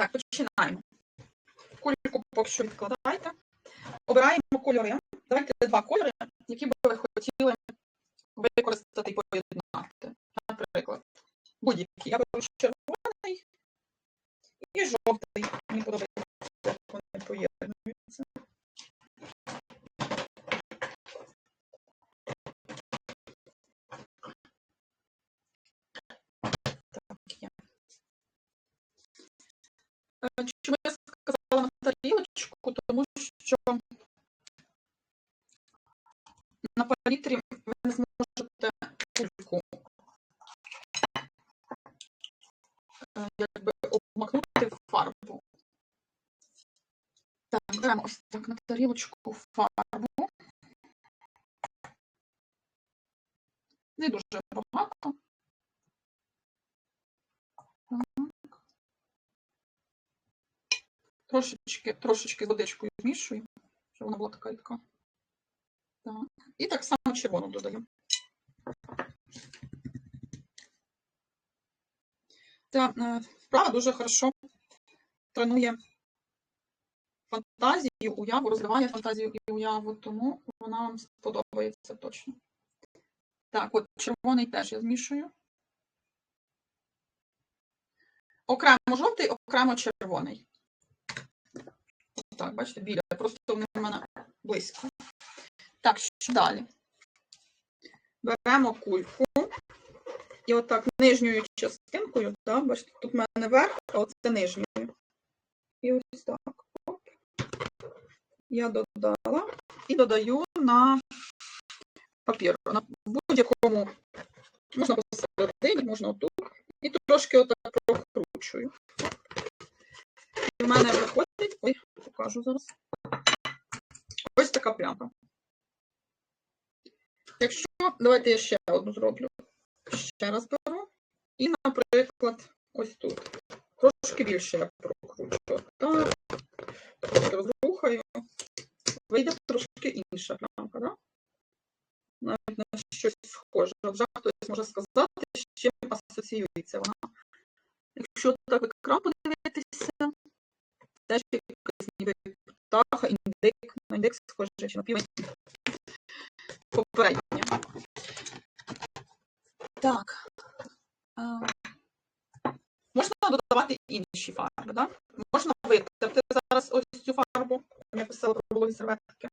Так, починаємо. Кульку що відкладайте. Обираємо кольори. Давайте два кольори, які би ви хотіли використати і поєднати. Наприклад, будь-які. Я беру червоний і жовтий. Мені подобається, як вони поєднуються. Так, є. Е, Чому я сказала на? Тому що на палітрі ви не зможете кульку е, якби обмакнути в фарбу. Так, беремо ось так на тарілочку фарбу. Не дуже багато. Трошечки, трошечки з водичкою змішую, щоб вона була така рідка. Так. І так само червону додаємо. Ця е, вправа дуже хорошо тренує фантазію, уяву, розвиває фантазію і уяву, тому вона вам сподобається точно. Так, от червоний теж я змішую. Окремо жовтий, окремо червоний. Так, бачите, біля. Просто вони в мене близько. Так, що далі? Беремо кульку. І отак нижньою частинкою, да, бачите, тут в мене верх, а оце нижньою. І ось так. Оп. Я додала і додаю на папір. На будь-якому, можна посередині, можна отут. І трошки отак прокручую. В мене виходить, ой, покажу зараз. Ось така плямка. Якщо, давайте я ще одну зроблю. Ще раз беру. І, наприклад, ось тут. Трошки більше я прокручую. Так. Розрухаю. Вийде трошки інша плямка, так? Навіть на щось схоже. Вже хтось може сказати, з чим асоціюється вона. Якщо так екран подивитися, теж якась ніби птаха, індик, на індик схоже, чи на півень. Попереднє. Так. А, Можна додавати інші фарби, да? Можна витерти зараз ось цю фарбу, я писала про вологі серветки.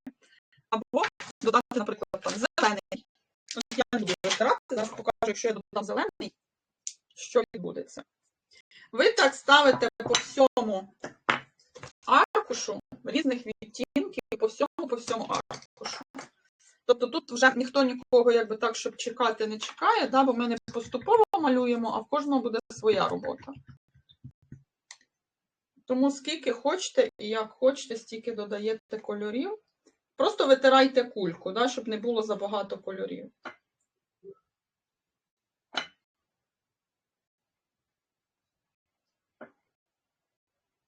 Або додати, наприклад, там, зелений. Я не буду витирати, зараз покажу, якщо я додам зелений, що відбудеться. Ви так ставите по всьому аркушу різних відтінків, по всьому, по всьому аркушу. Тобто тут вже ніхто нікого якби так, щоб чекати, не чекає, да, бо ми не поступово малюємо, а в кожного буде своя робота. Тому скільки хочете і як хочете, стільки додаєте кольорів. Просто витирайте кульку, да, щоб не було забагато кольорів.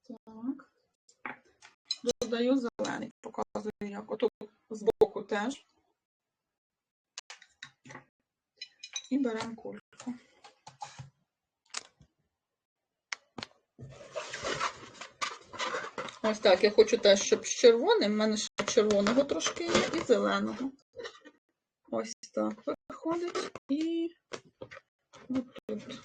Так. Додаю зелений, показую як. Отут збоку теж. І беремо кульку. Ось так, я хочу теж, щоб з червоним, в мене ще червоного трошки є і зеленого. Ось так виходить. І отут.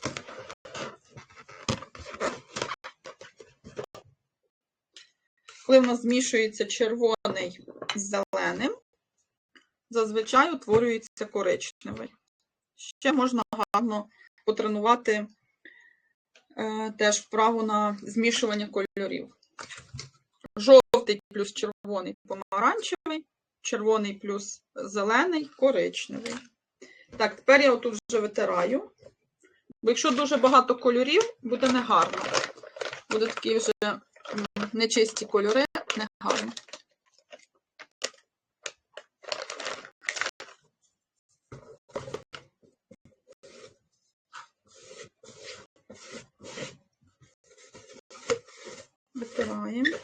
Коли в нас змішується червоний з зеленим, зазвичай утворюється коричневий. Ще можна гарно потренувати е, теж вправу на змішування кольорів. Жовтий плюс червоний помаранчевий, червоний плюс зелений, коричневий. Так, тепер я отут вже витираю. Бо якщо дуже багато кольорів, буде негарно. Буде такі вже нечисті кольори, негарно. Витираємо.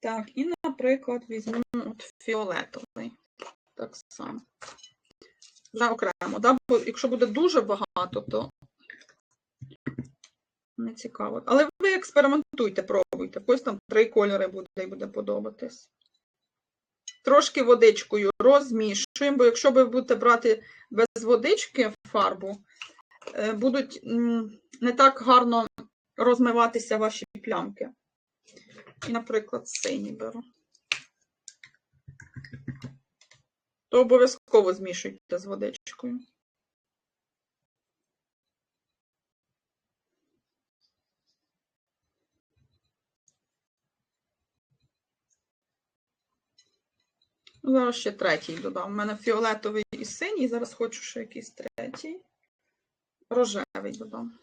Так, і, наприклад, візьмемо от фіолетовий. Так само. Вже окремо. Да? Бо якщо буде дуже багато, то не цікаво. Але ви експериментуйте, пробуйте. Ось там три кольори буде і буде подобатись. Трошки водичкою розмішуємо, бо якщо ви будете брати без водички фарбу, е, будуть не так гарно розмиватися ваші плямки. І, наприклад, синій беру. То обов'язково змішуйте з водичкою. Зараз ще третій додам. У мене фіолетовий і синій. Зараз хочу ще якийсь третій. Рожевий додам.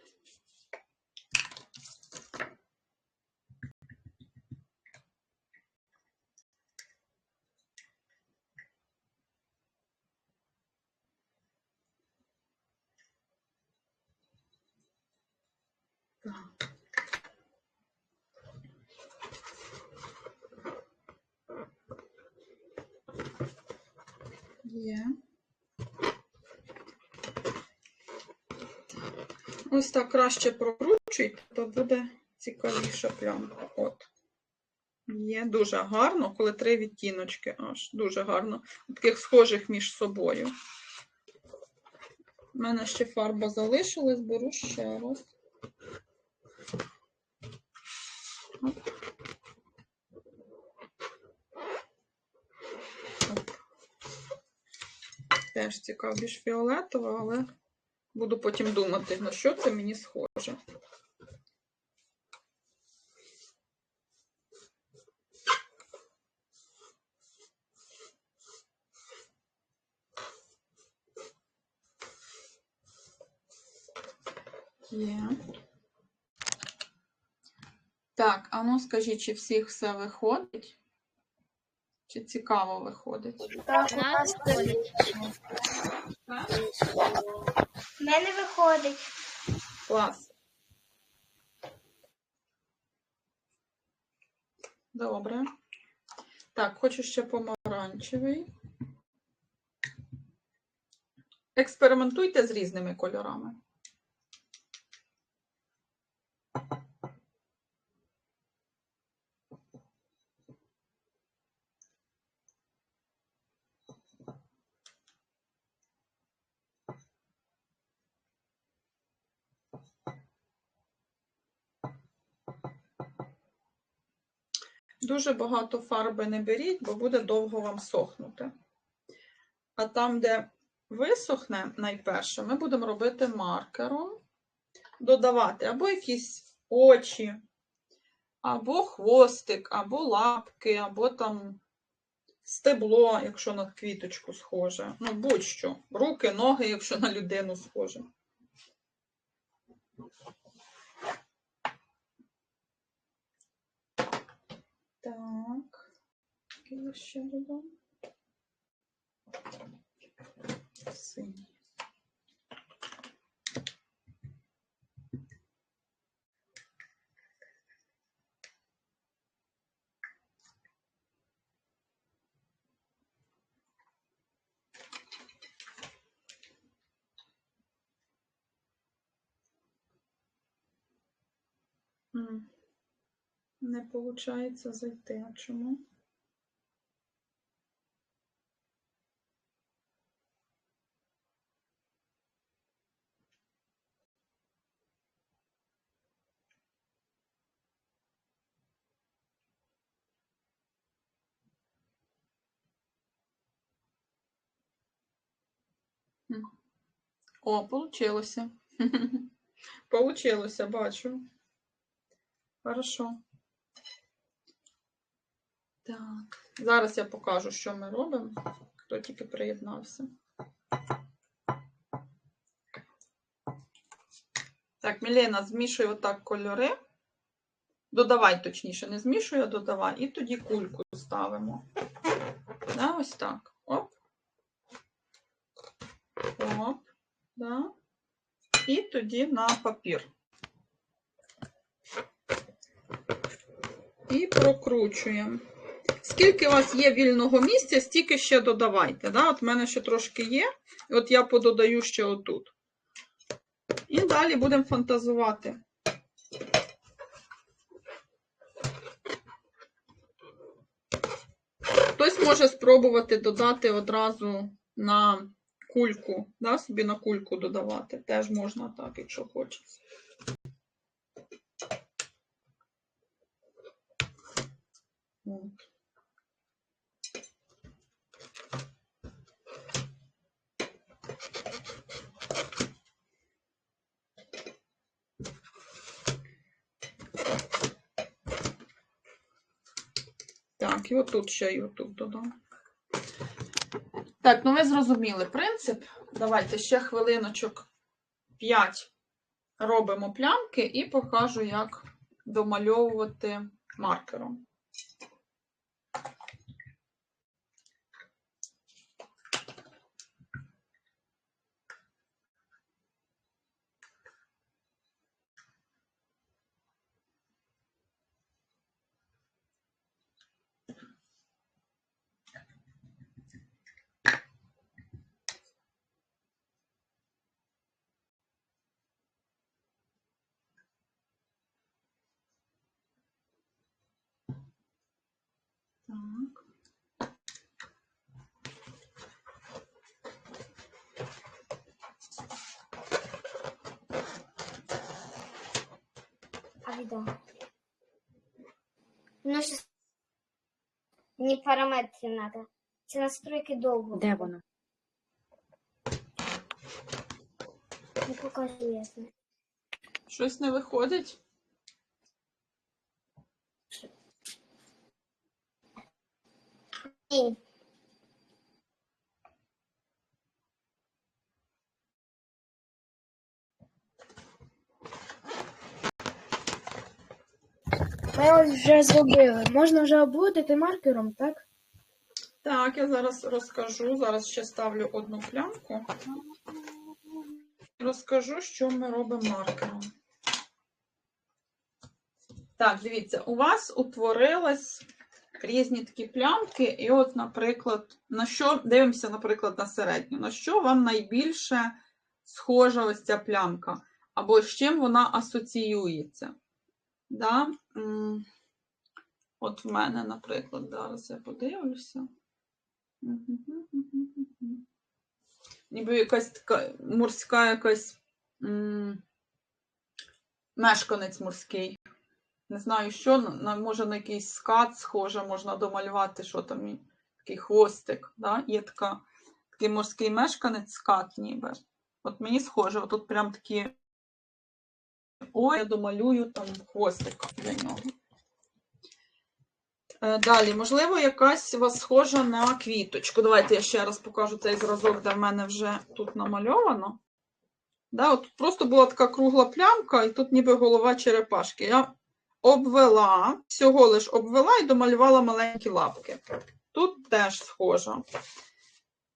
Так. Є. Ось так краще прокручуйте, то буде цікавіша плямка. От. Є дуже гарно, коли три відтіночки аж. Дуже гарно. Таких схожих між собою. У мене ще фарба залишилась, беру ще раз. Теж цікаво, більш фіолетова, але буду потім думати, на що це мені схоже. Є. Так, а ну скажіть, чи всіх все виходить? Чи цікаво виходить? Так, у нас виходить. Мене виходить. Клас. Добре. Так, хочу ще помаранчевий. Експериментуйте з різними кольорами. Дуже багато фарби не беріть, бо буде довго вам сохнути. А там, де висохне найперше, ми будемо робити маркером, додавати або якісь очі, або хвостик, або лапки, або там стебло, якщо на квіточку схоже. Ну, будь-що. Руки, ноги, якщо на людину схоже. Так, я ще додам? Синій. М. Не получається зайти. А чому? О, получилося. Получилося, бачу. Хорошо. Так, зараз я покажу, що ми робимо, хто тільки приєднався. Так, Мілена, змішуй отак кольори. Додавай, точніше, не змішуй, а додавай. І тоді кульку ставимо. Да, ось так. Оп. Оп. Да. І тоді на папір. І прокручуємо. Скільки у вас є вільного місця, стільки ще додавайте. Да? От в мене ще трошки є. І от я пододаю ще отут. І далі будемо фантазувати. Хтось може спробувати додати одразу на кульку, да, собі на кульку додавати. Теж можна так, якщо хочеться. От. Так, і отут ще і отут додам. Так, ну ви зрозуміли принцип. Давайте ще хвилиночок 5 робимо плямки і покажу, як домальовувати маркером. Так. А відео. Ну, що не параметрів треба. Це настройки довго. Де воно? Не покажу ясно. Щось не виходить? Ні. Вже зробили. Можна вже обводити маркером, так? Так, я зараз розкажу. Зараз ще ставлю одну плямку. Розкажу, що ми робимо маркером. Так, дивіться, у вас утворились різні такі плямки, і от, наприклад, на що дивимося, наприклад, на середню. На що вам найбільше схожа ось ця плямка? Або з чим вона асоціюється? Да? От в мене, наприклад, зараз я подивлюся. Ніби якась така морська якась мешканець морський. Не знаю, що, може на якийсь скат схоже, можна домалювати, що там такий хвостик. Да? Є така, такий морський мешканець скат ніби. От мені схоже, отут прям такі. Ой, я домалюю там хвостика для нього. Е, Далі, можливо, якась у вас схожа на квіточку. Давайте я ще раз покажу цей зразок, де в мене вже тут намальовано. Да, от просто була така кругла плямка, і тут ніби голова черепашки. Я обвела, всього лиш обвела і домалювала маленькі лапки. Тут теж схожа.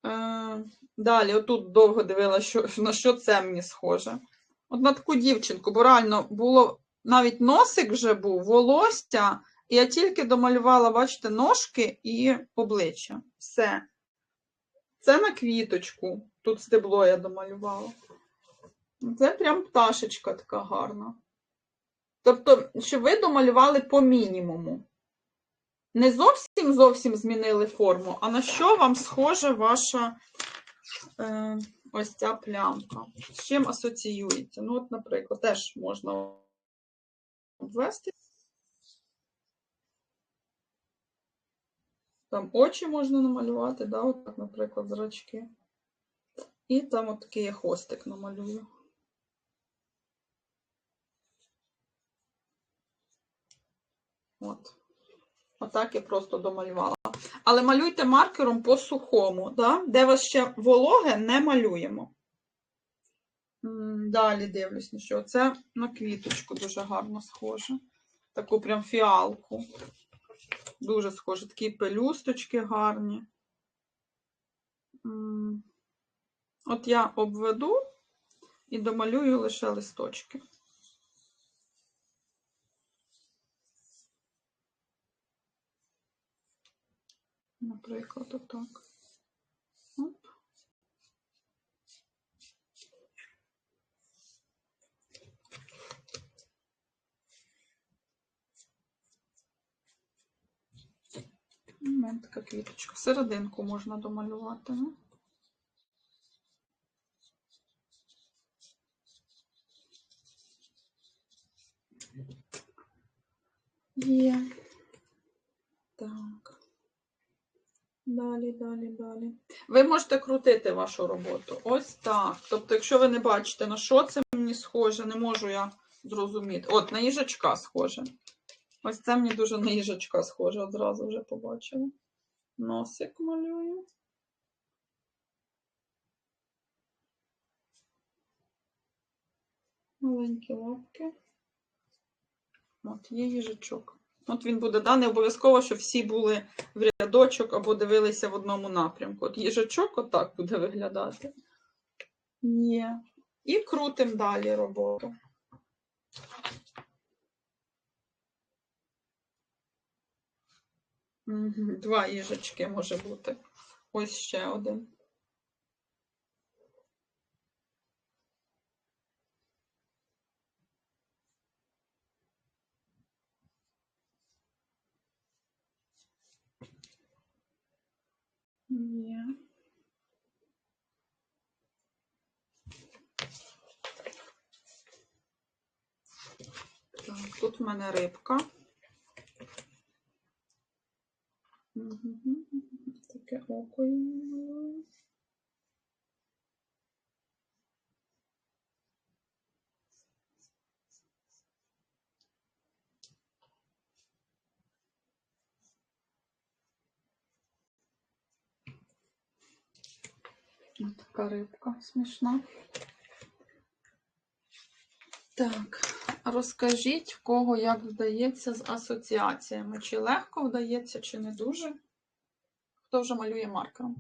Е, далі, отут довго дивилася, на що це мені схоже. От на таку дівчинку, бо реально було навіть носик вже був, волосся. І я тільки домалювала, бачите, ножки і обличчя. Все. Це на квіточку. Тут стебло я домалювала. Це прям пташечка така гарна. Тобто, щоб ви домалювали по мінімуму. Не зовсім зовсім змінили форму, а на що вам схоже ваша е, ось ця плямка? З чим асоціюється? Ну, от, наприклад, теж можна обвести. Там очі можна намалювати, да, от так, наприклад, зрачки. І там от такий я хвостик намалюю. От. Отак я просто домалювала. Але малюйте маркером по сухому, да? де вас ще вологе, не малюємо. Далі дивлюсь, на що це на квіточку дуже гарно схоже. Таку прям фіалку. Дуже схоже. Такі пелюсточки гарні. От я обведу і домалюю лише листочки. Наприклад, отак. Оп. У мене така квіточка. Серединку можна домалювати. Ну. Є. Так. Далі, далі, далі. Ви можете крутити вашу роботу. Ось так. Тобто, якщо ви не бачите, на що це мені схоже, не можу я зрозуміти. От, на їжачка схоже. Ось це мені дуже на їжачка схоже, одразу вже побачила. Носик малюю. Маленькі лапки. От, є їжачок. От він буде, да, не обов'язково, щоб всі були в рядочок або дивилися в одному напрямку. От їжачок отак буде виглядати. Є. І крутим далі роботу. Два їжачки може бути. Ось ще один. Є. Так, тут в мене рибка. Таке око така рибка смішна. Так, розкажіть, в кого як вдається з асоціаціями. Чи легко вдається, чи не дуже. Хто вже малює маркером?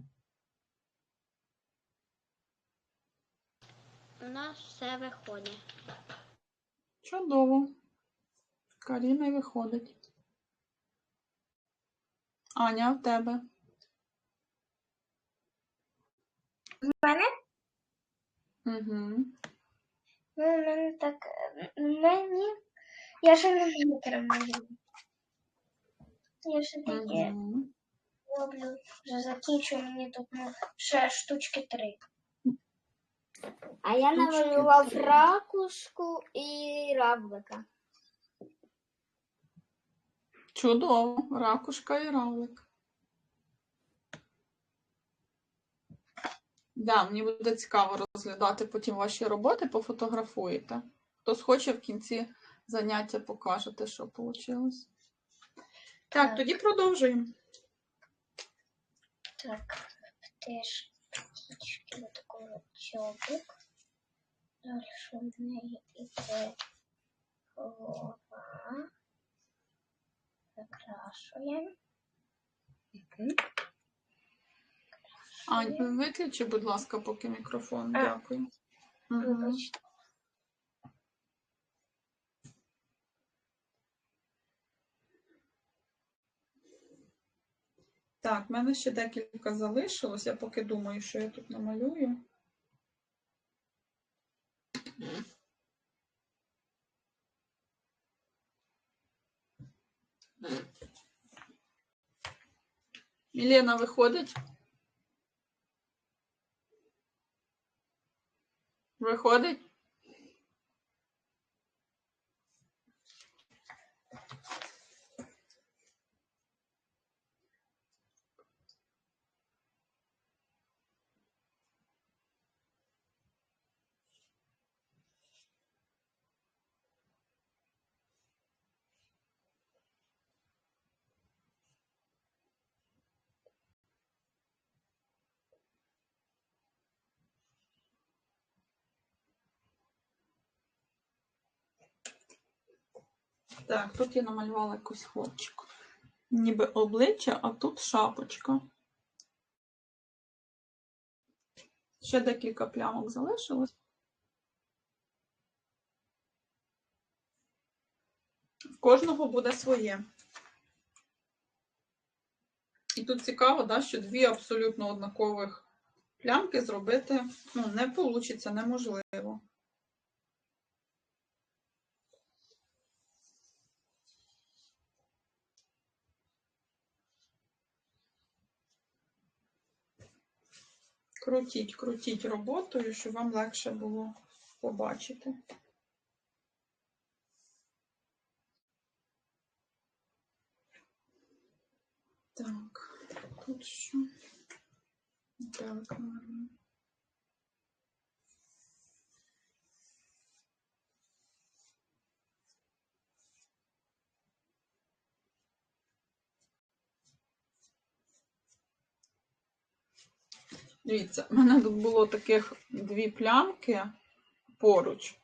У нас все виходить. Чудово. Каріна виходить. Аня, в тебе. В мене? Угу. Ну, в мене так. е, Мені. Я ще не літером малюю. Я ще таке Угу. роблю. Вже закінчую мені тут ну, ще штучки три. А я намалював ракушку і равлика. Чудово. Ракушка і равлик. Да, мені буде цікаво розглядати потім ваші роботи, пофотографуєте. Хто схоче в кінці заняття покажете, що вийшло. Так, Так. тоді продовжуємо. Так, теж трішки такого чобик. Далі в неї іде голова. Закрашуємо. Ань, виключи, будь ласка, поки мікрофон. Дякую. Мгм. Так, в мене ще декілька залишилось. Я поки думаю, що я тут намалюю. Мілена виходить? Виходить? Так, тут я намалювала якусь хлопчику. Ніби обличчя, а тут шапочка. Ще декілька плямок залишилось. В кожного буде своє. І тут цікаво, да, що дві абсолютно однакових плямки зробити ну, не вийде, неможливо. Крутіть, крутіть роботою, щоб вам легше було побачити. Так, тут що? Так, Дивіться, в мене тут було таких дві плямки поруч,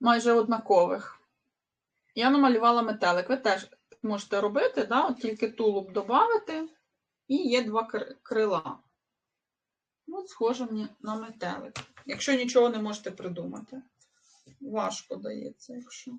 майже однакових. Я намалювала метелик. Ви теж можете робити, да? От тільки тулуб додати, і є два крила. От схоже мені на метелик. Якщо нічого не можете придумати. Важко дається, якщо.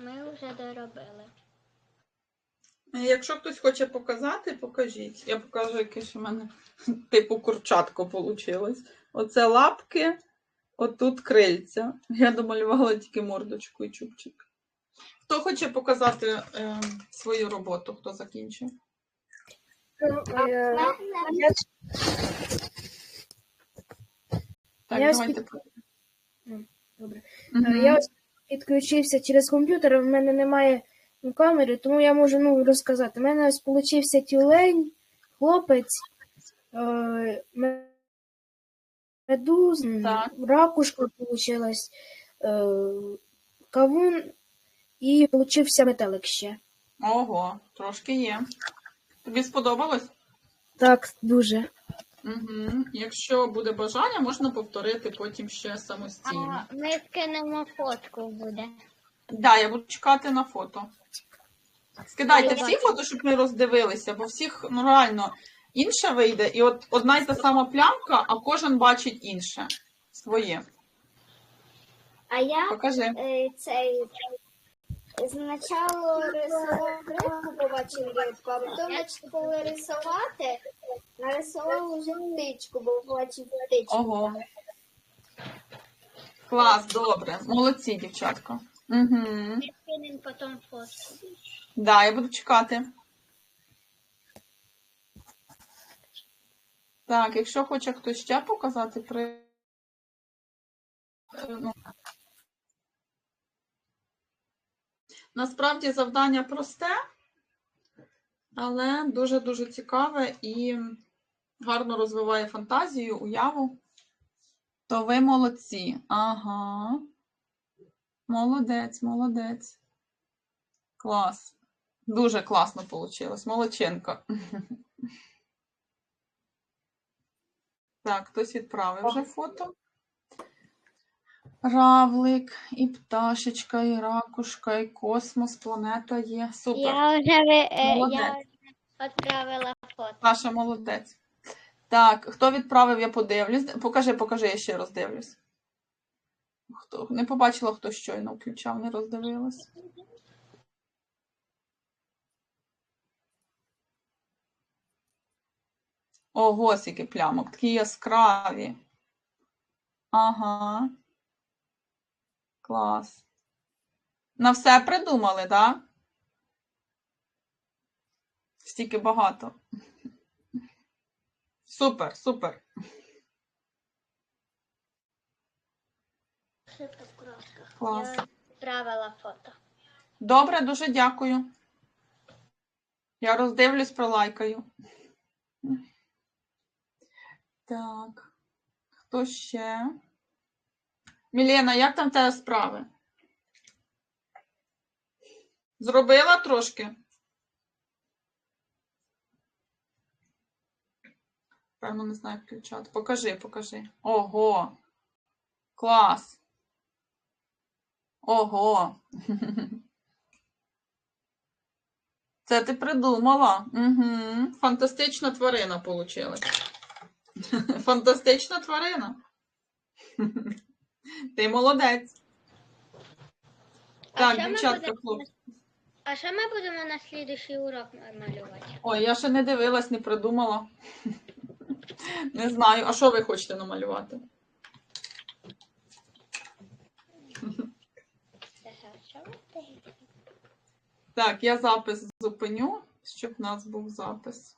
Ми вже доробили. Якщо хтось хоче показати, покажіть. Я покажу, яке ж у мене типу курчатко вийшло. Оце лапки, отут крильця. Я домалювала тільки мордочку і чубчик. Хто хоче показати е, свою роботу, хто закінчив? Ну, я, Так, Я давайте. добре. Мгм. Е, я ось підключився через комп'ютер, в мене немає ну, камери, тому я можу ну, розказати. У мене ось получився тюлень, хлопець, е, медуз, Так. ракушка получилась, е, кавун і получився метелик ще. Ого, трошки є. Тобі сподобалось? Так, дуже. Угу. Якщо буде бажання, можна повторити потім ще самостійно. А ми скинемо фотку буде. Да, я буду чекати на фото. Скидайте всі фото, щоб ми роздивилися, бо всіх ну реально інше вийде, і от одна й та сама плямка, а кожен бачить інше своє. А я Покажи. е, цей спочатку рисував рибку, побачив рибку, а потім почали рисувати, нарисував уже птичку, бо побачив птичку. Ого. Клас, добре. Молодці, дівчатка. Угу. Ми скинемо потім фотку. Да, я буду чекати. Так, якщо хоче хтось ще показати, при... Е, ну. Насправді завдання просте, але дуже-дуже цікаве і гарно розвиває фантазію, уяву. То ви молодці. Ага. Молодець, молодець. Клас. Дуже класно вийшло. Молодченко. Так, хтось відправив вже фото. Равлик, і пташечка, і ракушка, і космос, планета є. Супер. Я вже ви- е, я Молодець. відправила фото. Саша молодець. Так, хто відправив, я подивлюсь. Покажи, покажи, я ще роздивлюсь. Хто? Не побачила, хто щойно включав, не роздивилась. Ого, скільки плямок, такі яскраві. Ага. Клас. На все придумали, так? Да? Стільки багато. Супер, супер. Клас. Я відправила фото. Добре, дуже дякую. Я роздивлюсь, пролайкаю. Так. Хто ще? Мілена, як там тебе справи? Зробила трошки? Певно, не знаю, як включати. Покажи, покажи. Ого. Клас. Ого. Це ти придумала. Угу. Фантастична тварина вийшла. Фантастична тварина. Ти молодець. Так, дівчатка, будемо- хлопці. А що ми будемо на слідуючий урок малювати? Ой, я ще не дивилась, не придумала. Не знаю. А що ви хочете намалювати? Так, я запис зупиню, щоб в нас був запис.